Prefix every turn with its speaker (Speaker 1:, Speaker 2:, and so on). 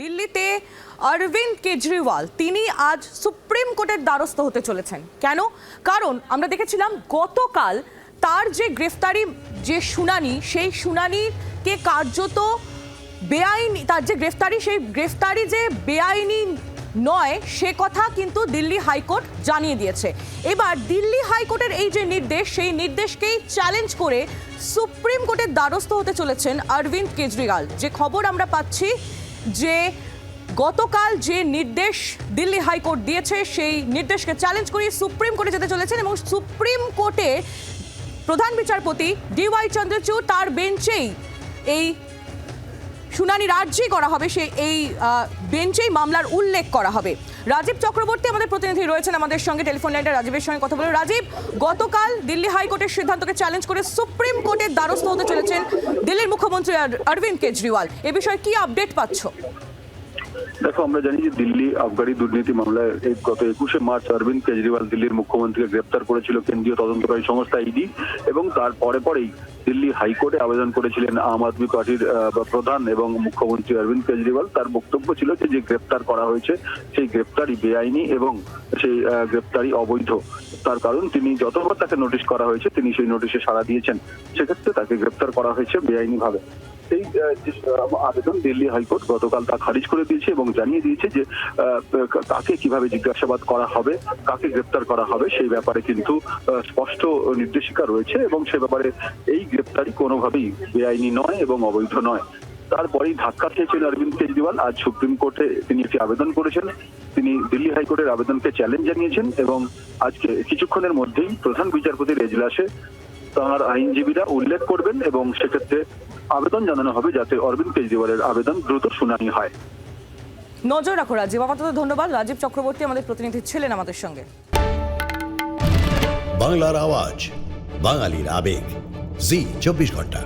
Speaker 1: দিল্লিতে অরবিন্দ কেজরিওয়াল, তিনি আজ সুপ্রিম কোর্টের দ্বারস্থ হতে চলেছেন। কেন? কারণ আমরা দেখেছিলাম গতকাল তার যে গ্রেফতারি যে শুনানি, সেই শুনানিকে কার্যত বেআইনি, তার যে গ্রেফতারি, সেই গ্রেফতারি যে বেআইনি নয়, সে কথা কিন্তু দিল্লি হাইকোর্ট জানিয়ে দিয়েছে। এবার দিল্লি হাইকোর্টের এই যে নির্দেশ, সেই নির্দেশকেই চ্যালেঞ্জ করে সুপ্রিম কোর্টের দ্বারস্থ হতে চলেছেন অরবিন্দ কেজরিওয়াল। যে খবর আমরা পাচ্ছি যে গতকাল যে নির্দেশ দিল্লি হাইকোর্ট দিয়েছে, সেই নির্দেশকে চ্যালেঞ্জ করে সুপ্রিম কোর্টে যেতে চলেছেন এবং সুপ্রিম কোর্টে প্রধান বিচারপতি ডি ওয়াই চন্দ্রচূড় তার বেঞ্চেই এই শুনানি রাজ্যেই করা হবে, সে এই বেঞ্চেই মামলার উল্লেখ করা হবে। রাজীব চক্রবর্তী আমাদের প্রতিনিধি রয়েছেন আমাদের সঙ্গে, টেলিফোন লাইনটা রাজীবের সঙ্গে কথা বলে রাজীব, গতকাল দিল্লি হাইকোর্টের সিদ্ধান্তকে চ্যালেঞ্জ করে সুপ্রিম কোর্টের দ্বারস্থ হতে চলেছেন দিল্লির মুখ্যমন্ত্রী অরবিন্দ কেজরিওয়াল। এ বিষয়ে কি আপডেট পাচ্ছ?
Speaker 2: দেখো, আমরা জানি যে দিল্লি আবগারি দুর্নীতি মামলায় গত একুশে মার্চ অরবিন্দ কেজরিওয়াল দিল্লির মুখ্যমন্ত্রীকে গ্রেপ্তার করেছিল কেন্দ্রীয় তদন্তকারী সংস্থা ইডি এবং তার পরে পরেই দিল্লি হাইকোর্টে আবেদন করেছিলেন আম আদমি পার্টির প্রধান এবং মুখ্যমন্ত্রী অরবিন্দ কেজরিওয়াল। তার বক্তব্য ছিল যে যে গ্রেপ্তার করা হয়েছে, সেই গ্রেপ্তারি বেআইনি এবং সেই গ্রেপ্তারি অবৈধ। তার কারণ, তিনি যতবার তাকে নোটিশ করা হয়েছে, তিনি সেই নোটিশে সাড়া দিয়েছেন। সেক্ষেত্রে তাকে গ্রেপ্তার করা হয়েছে বেআইনি ভাবে সেই আবেদন দিল্লি হাইকোর্ট গতকাল তা খারিজ করে দিয়েছে এবং জানিয়ে দিয়েছে যে কাকে কীভাবে জিজ্ঞাসাবাদ করা হবে, কাকে গ্রেপ্তার করা হবে সেই ব্যাপারে কিন্তু স্পষ্ট নির্দেশিকা রয়েছে এবং সে ব্যাপারে এই গ্রেপ্তারি কোনোভাবেই বেআইনি নয় এবং অবৈধ নয়। তারপরেই ধাক্কা খেয়েছেন অরবিন্দ কেজরিওয়াল। আজ সুপ্রিম কোর্টে তিনি একটি আবেদন করেছেন। তিনি দিল্লি হাইকোর্টের আবেদনকে চ্যালেঞ্জ জানিয়েছেন এবং আজকে কিছুক্ষণের মধ্যেই প্রধান বিচারপতির এজলাসে তাঁর আইনজীবীরা উল্লেখ করবেন এবং সেক্ষেত্রে আবেদন জানানো হবে যাতে অরবিন্দ কেজরিওয়ালের আবেদন দ্রুত শুনানি হয়।
Speaker 1: নজর রাখো রাজীব আপাতত ধন্যবাদ। রাজীব চক্রবর্তী আমাদের প্রতিনিধি ছিলেন আমাদের সঙ্গে।
Speaker 3: বাংলার আওয়াজ বাঙালির আবেগ। জি চব্বিশ ঘণ্টা।